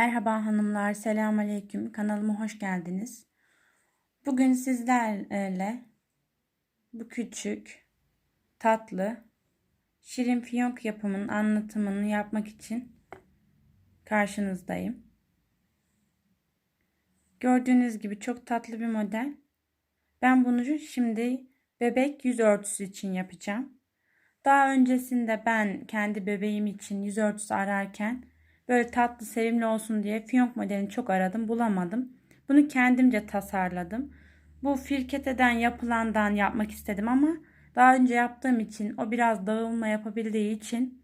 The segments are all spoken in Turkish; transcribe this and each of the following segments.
Merhaba hanımlar, selamun aleyküm. Kanalıma hoş geldiniz. Bugün sizlerle bu küçük, tatlı, şirin fiyonk yapımının anlatımını yapmak için karşınızdayım. Gördüğünüz gibi çok tatlı bir model. Ben bunu şimdi bebek yüz örtüsü için yapacağım. Daha öncesinde ben kendi bebeğim için yüz örtüsü ararken Böyle tatlı, sevimli olsun diye fiyonk modelini çok aradım, bulamadım. Bunu kendimce tasarladım. Bu firketeden yapılandan yapmak istedim ama daha önce yaptığım için o biraz dağılma yapabildiği için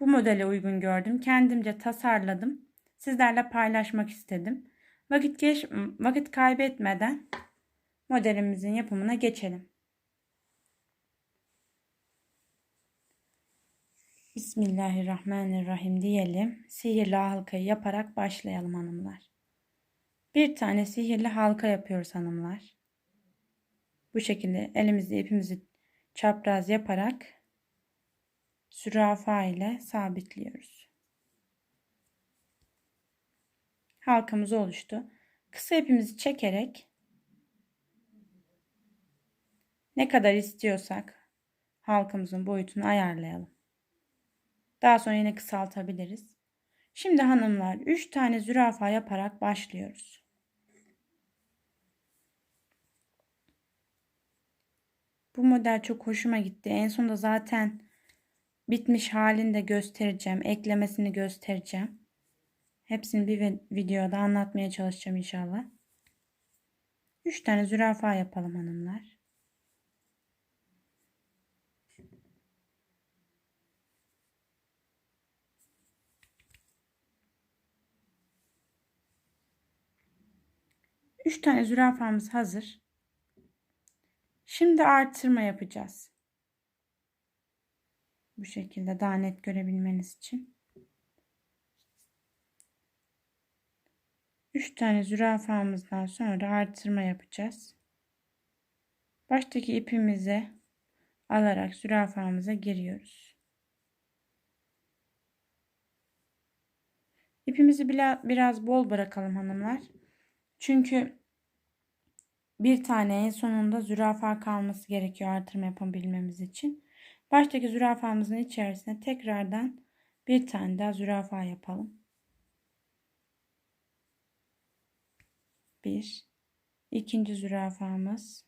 bu modele uygun gördüm. Kendimce tasarladım. Sizlerle paylaşmak istedim. Vakit geç vakit kaybetmeden modelimizin yapımına geçelim. Bismillahirrahmanirrahim diyelim. Sihirli halkayı yaparak başlayalım hanımlar. Bir tane sihirli halka yapıyoruz hanımlar. Bu şekilde elimizde ipimizi çapraz yaparak sürafa ile sabitliyoruz. Halkamız oluştu. Kısa ipimizi çekerek ne kadar istiyorsak halkamızın boyutunu ayarlayalım. Daha sonra yine kısaltabiliriz. Şimdi hanımlar 3 tane zürafa yaparak başlıyoruz. Bu model çok hoşuma gitti. En sonunda zaten bitmiş halini de göstereceğim. Eklemesini göstereceğim. Hepsini bir videoda anlatmaya çalışacağım inşallah. 3 tane zürafa yapalım hanımlar. Üç tane zürafamız hazır. Şimdi artırma yapacağız. Bu şekilde daha net görebilmeniz için. Üç tane zürafamızdan sonra artırma yapacağız. Baştaki ipimize alarak zürafamıza giriyoruz. İpimizi biraz bol bırakalım hanımlar. Çünkü bir tane en sonunda zürafa kalması gerekiyor artırma yapabilmemiz için. Baştaki zürafamızın içerisine tekrardan bir tane daha zürafa yapalım. Bir. ikinci zürafamız.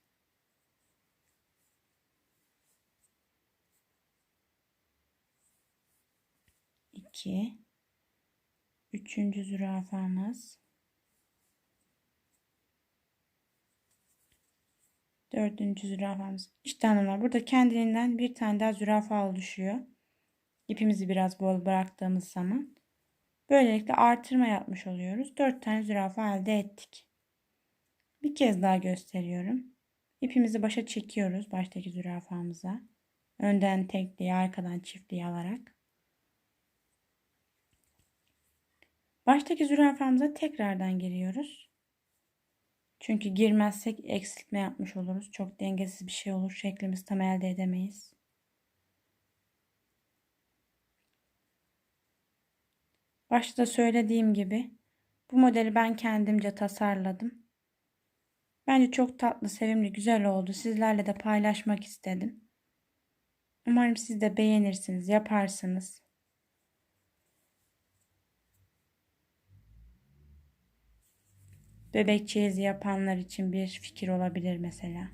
iki. Üçüncü zürafamız. Dördüncü zürafamız. İşte hanımlar burada kendiliğinden bir tane daha zürafa oluşuyor. İpimizi biraz bol bıraktığımız zaman. Böylelikle artırma yapmış oluyoruz. Dört tane zürafa elde ettik. Bir kez daha gösteriyorum. İpimizi başa çekiyoruz baştaki zürafamıza. Önden tekliği, arkadan çiftliği alarak. Baştaki zürafamıza tekrardan giriyoruz. Çünkü girmezsek eksiltme yapmış oluruz. Çok dengesiz bir şey olur. Şeklimizi tam elde edemeyiz. Başta söylediğim gibi bu modeli ben kendimce tasarladım. Bence çok tatlı, sevimli, güzel oldu. Sizlerle de paylaşmak istedim. Umarım siz de beğenirsiniz, yaparsınız. Bebek çeyizi yapanlar için bir fikir olabilir mesela.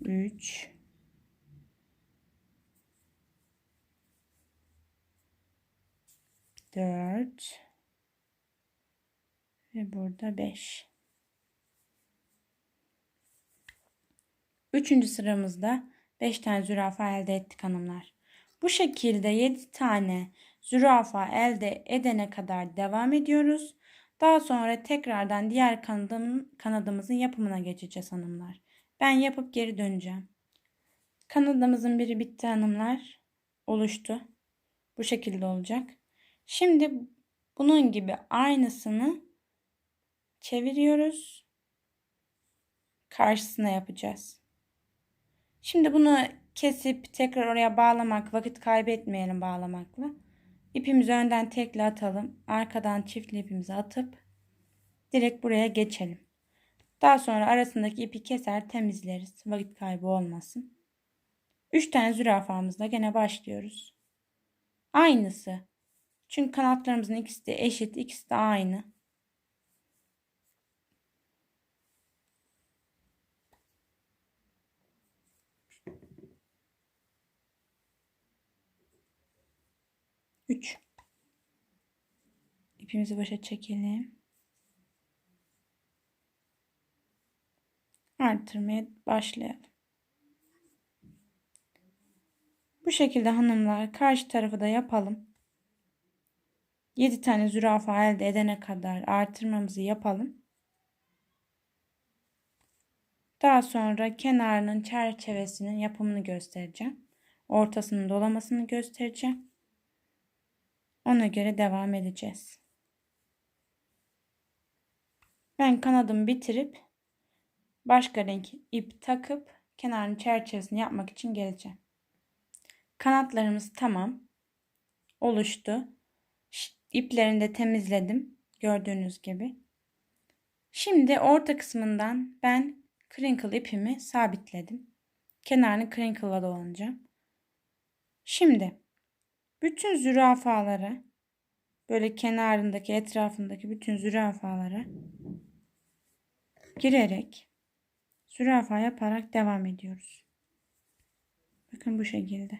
3 4 ve burada 5 Üçüncü sıramızda 5 tane zürafa elde ettik hanımlar. Bu şekilde 7 tane zürafa elde edene kadar devam ediyoruz. Daha sonra tekrardan diğer kanadım, kanadımızın yapımına geçeceğiz hanımlar. Ben yapıp geri döneceğim. Kanadımızın biri bitti hanımlar. Oluştu. Bu şekilde olacak. Şimdi bunun gibi aynısını çeviriyoruz. Karşısına yapacağız. Şimdi bunu kesip tekrar oraya bağlamak, vakit kaybetmeyelim bağlamakla. İpimizi önden tekli atalım. Arkadan çiftli ipimizi atıp direkt buraya geçelim. Daha sonra arasındaki ipi keser temizleriz. Vakit kaybı olmasın. 3 tane zürafamızla gene başlıyoruz. Aynısı. Çünkü kanatlarımızın ikisi de eşit, ikisi de aynı. Üç. İpimizi başa çekelim. Artırmaya başlayalım. Bu şekilde hanımlar karşı tarafı da yapalım. 7 tane zürafa elde edene kadar artırmamızı yapalım. Daha sonra kenarının çerçevesinin yapımını göstereceğim. Ortasının dolamasını göstereceğim. Ona göre devam edeceğiz. Ben kanadımı bitirip başka renk ip takıp kenarın çerçevesini yapmak için geleceğim. Kanatlarımız tamam. Oluştu. İplerini de temizledim. Gördüğünüz gibi. Şimdi orta kısmından ben crinkle ipimi sabitledim. Kenarını crinkle'la dolanacağım. Şimdi bütün zürafalara böyle kenarındaki etrafındaki bütün zürafalara girerek zürafa yaparak devam ediyoruz. Bakın bu şekilde.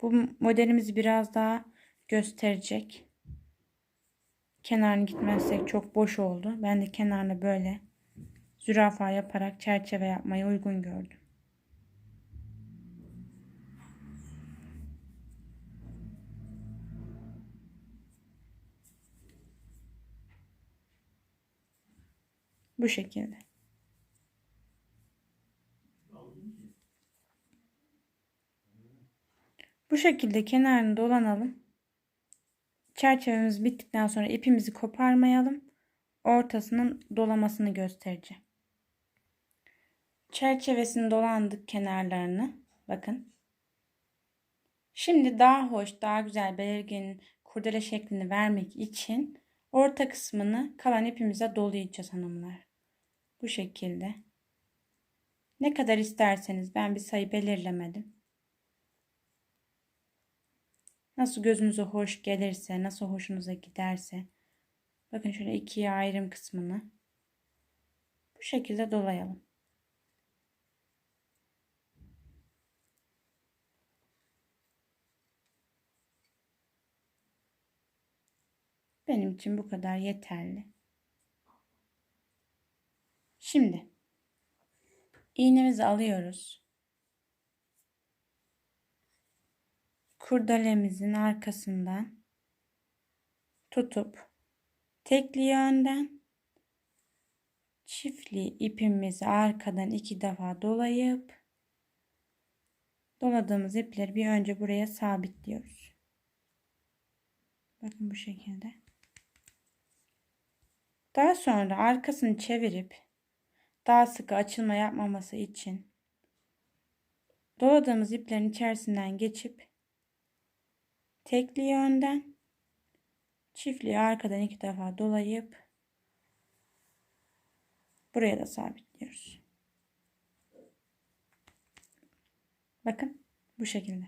Bu modelimiz biraz daha gösterecek. Kenarını gitmezsek çok boş oldu. Ben de kenarını böyle zürafa yaparak çerçeve yapmayı uygun gördüm. Bu şekilde. Bu şekilde kenarını dolanalım. Çerçevemiz bittikten sonra ipimizi koparmayalım. Ortasının dolamasını göstereceğim. Çerçevesini dolandık kenarlarını. Bakın. Şimdi daha hoş, daha güzel belirgin kurdele şeklini vermek için orta kısmını kalan ipimize dolayacağız hanımlar. Bu şekilde. Ne kadar isterseniz ben bir sayı belirlemedim. Nasıl gözünüze hoş gelirse, nasıl hoşunuza giderse. Bakın şöyle ikiye ayrım kısmını bu şekilde dolayalım. Benim için bu kadar yeterli. Şimdi iğnemizi alıyoruz. kurdelemizin arkasından tutup tekli yönden çiftli ipimizi arkadan iki defa dolayıp doladığımız ipleri bir önce buraya sabitliyoruz. Bakın bu şekilde. Daha sonra arkasını çevirip daha sıkı açılma yapmaması için doladığımız iplerin içerisinden geçip tekli yönden çiftliği arkadan iki defa dolayıp buraya da sabitliyoruz. Bakın bu şekilde.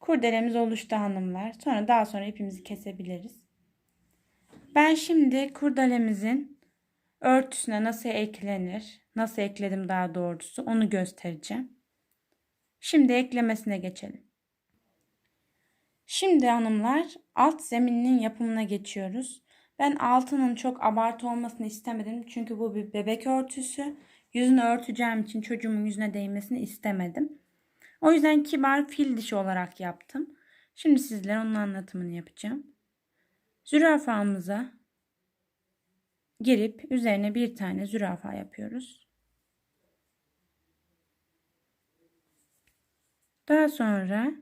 Kurdelemiz oluştu hanımlar. Sonra daha sonra ipimizi kesebiliriz. Ben şimdi kurdelemizin örtüsüne nasıl eklenir, nasıl ekledim daha doğrusu onu göstereceğim. Şimdi eklemesine geçelim. Şimdi hanımlar alt zemininin yapımına geçiyoruz. Ben altının çok abartı olmasını istemedim. Çünkü bu bir bebek örtüsü. Yüzünü örteceğim için çocuğumun yüzüne değmesini istemedim. O yüzden kibar fil dişi olarak yaptım. Şimdi sizlere onun anlatımını yapacağım. Zürafamıza girip üzerine bir tane zürafa yapıyoruz. Daha sonra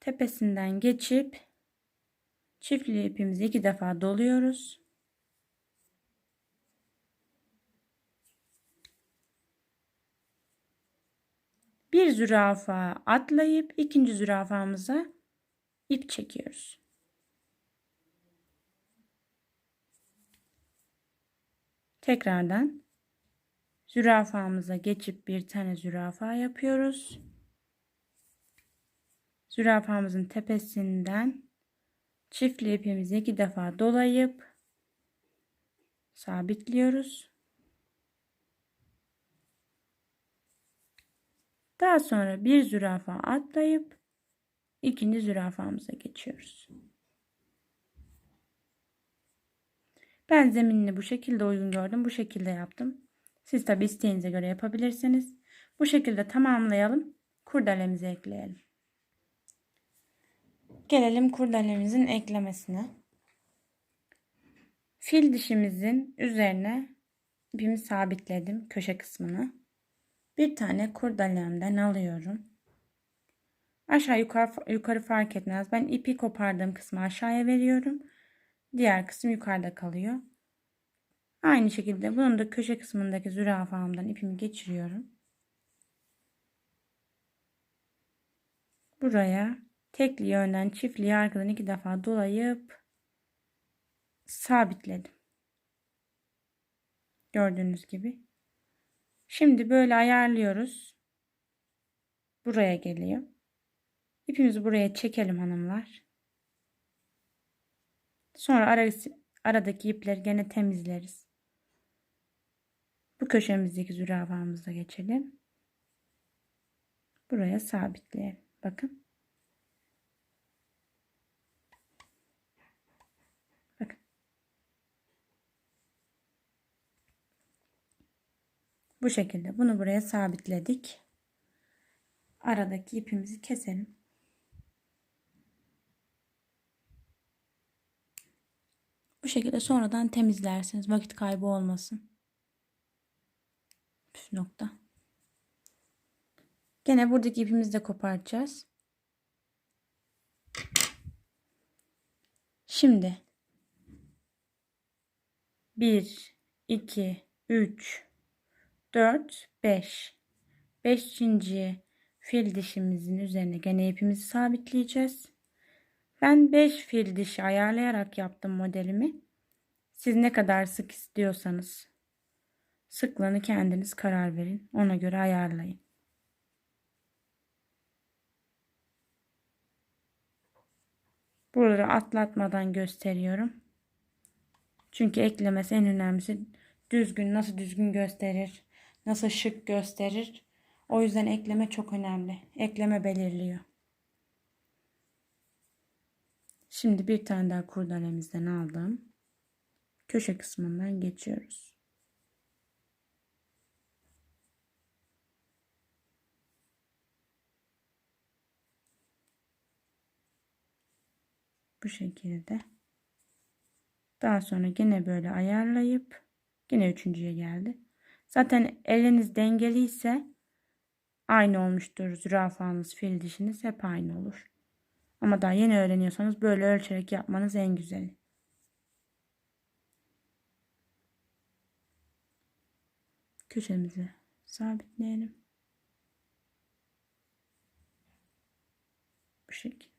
tepesinden geçip çiftli ipimizi iki defa doluyoruz. Bir zürafa atlayıp ikinci zürafamıza ip çekiyoruz. Tekrardan zürafamıza geçip bir tane zürafa yapıyoruz. Zürafamızın tepesinden çiftli ipimizi iki defa dolayıp sabitliyoruz. Daha sonra bir zürafa atlayıp ikinci zürafamıza geçiyoruz. Ben zeminini bu şekilde uygun gördüm. Bu şekilde yaptım. Siz tabi isteğinize göre yapabilirsiniz. Bu şekilde tamamlayalım. Kurdelemizi ekleyelim. Gelelim kurdelemizin eklemesine. Fil dişimizin üzerine ipimi sabitledim köşe kısmını. Bir tane kurdelemden alıyorum. Aşağı yukarı, yukarı fark etmez. Ben ipi kopardığım kısmı aşağıya veriyorum. Diğer kısım yukarıda kalıyor. Aynı şekilde bunun da köşe kısmındaki zürafamdan ipimi geçiriyorum. Buraya tekli yönden çiftliği arkadan iki defa dolayıp sabitledim. Gördüğünüz gibi. Şimdi böyle ayarlıyoruz. Buraya geliyor. İpimizi buraya çekelim hanımlar. Sonra arası, aradaki ipleri gene temizleriz. Bu köşemizdeki zürafamıza geçelim. Buraya sabitleyelim. Bakın. Bakın. Bu şekilde bunu buraya sabitledik. Aradaki ipimizi keselim. Bu şekilde sonradan temizlersiniz. Vakit kaybı olmasın. Püf nokta. Gene buradaki ipimizi de koparacağız. Şimdi 1 2 3 4 5 5. fil dişimizin üzerine gene ipimizi sabitleyeceğiz. Ben 5 fil dişi ayarlayarak yaptım modelimi. Siz ne kadar sık istiyorsanız sıklığını kendiniz karar verin. Ona göre ayarlayın. Buraları atlatmadan gösteriyorum. Çünkü eklemesi en önemlisi düzgün nasıl düzgün gösterir, nasıl şık gösterir. O yüzden ekleme çok önemli. Ekleme belirliyor. Şimdi bir tane daha kurdelemizden aldım. Köşe kısmından geçiyoruz. Bu şekilde. Daha sonra gene böyle ayarlayıp yine üçüncüye geldi. Zaten eliniz dengeliyse aynı olmuştur. Zürafanız, fil dişiniz hep aynı olur. Ama daha yeni öğreniyorsanız böyle ölçerek yapmanız en güzeli. Köşemizi sabitleyelim. Bu şekilde.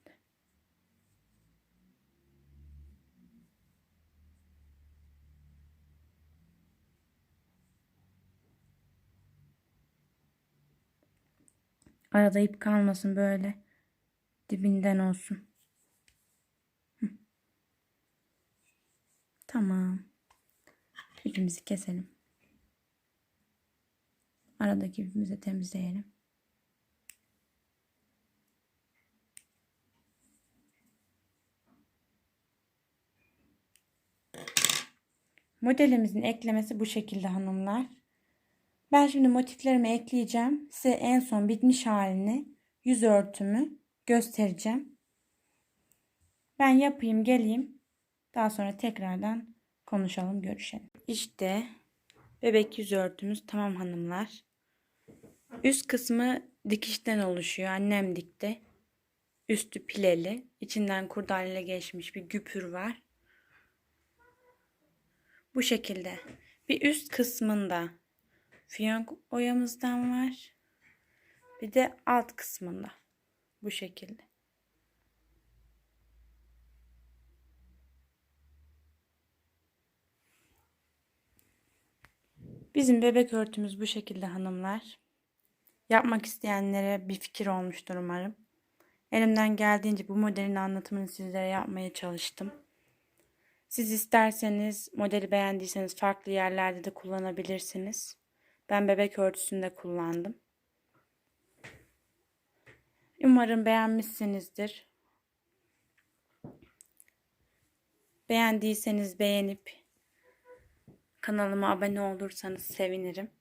Arada ip kalmasın böyle dibinden olsun. Tamam. İpimizi keselim. Aradaki ipimizi temizleyelim. Modelimizin eklemesi bu şekilde hanımlar. Ben şimdi motiflerimi ekleyeceğim. Size en son bitmiş halini yüz örtümü göstereceğim. Ben yapayım geleyim. Daha sonra tekrardan konuşalım görüşelim. İşte bebek yüz örtümüz tamam hanımlar. Üst kısmı dikişten oluşuyor. Annem dikti. Üstü pileli. İçinden kurdalele geçmiş bir güpür var. Bu şekilde. Bir üst kısmında fiyonk oyamızdan var. Bir de alt kısmında. Bu şekilde. Bizim bebek örtümüz bu şekilde hanımlar. Yapmak isteyenlere bir fikir olmuştur umarım. Elimden geldiğince bu modelin anlatımını sizlere yapmaya çalıştım. Siz isterseniz modeli beğendiyseniz farklı yerlerde de kullanabilirsiniz. Ben bebek örtüsünde kullandım. Umarım beğenmişsinizdir. Beğendiyseniz beğenip kanalıma abone olursanız sevinirim.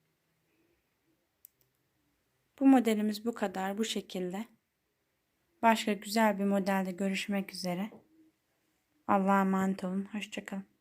Bu modelimiz bu kadar bu şekilde. Başka güzel bir modelde görüşmek üzere. Allah'a emanet olun. Hoşçakalın.